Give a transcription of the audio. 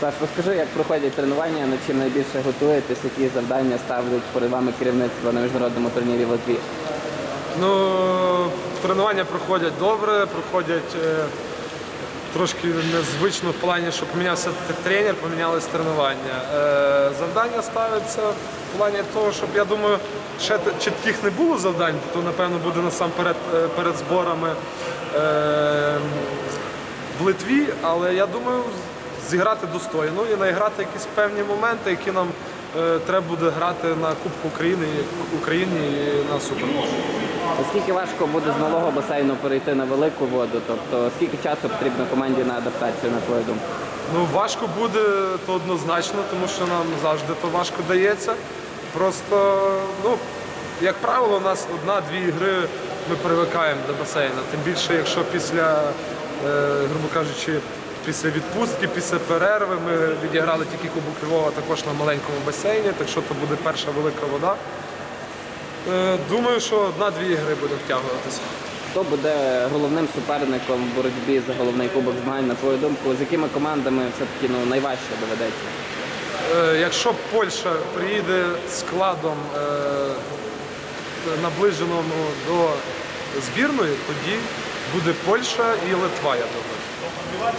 Саш, розкажи, як проходять тренування, над чим найбільше готуєтесь, які завдання ставлять перед вами керівництво на міжнародному турнірі в Литві? Ну, тренування проходять добре, проходять е, трошки незвично в плані, що помінявся тренер, помінялись тренування. Е, завдання ставляться в плані того, щоб я думаю, ще чітких не було завдань, то напевно буде насамперед е, перед зборами е, в Литві, але я думаю, зіграти достойно і наіграти якісь певні моменти, які нам е, треба буде грати на Кубку України, Україні і на Супербол. Наскільки важко буде з малого басейну перейти на велику воду? Тобто скільки часу потрібно команді на адаптацію, на твою думку? Ну, важко буде то однозначно, тому що нам завжди то важко дається. Просто, ну, як правило, у нас одна-дві ігри ми привикаємо до басейну. Тим більше, якщо після, е, грубо кажучи, після відпустки, після перерви ми відіграли тільки Кубок Львова також на маленькому басейні, так що то буде перша велика вода. Е, думаю, що одна-дві ігри буде втягуватися. Хто буде головним суперником в боротьбі за головний кубок змагань, на твою думку, з якими командами все-таки ну, найважче доведеться? Е, Якщо Польща приїде складом е, наближеному до збірної, тоді буде Польща і Литва, я думаю.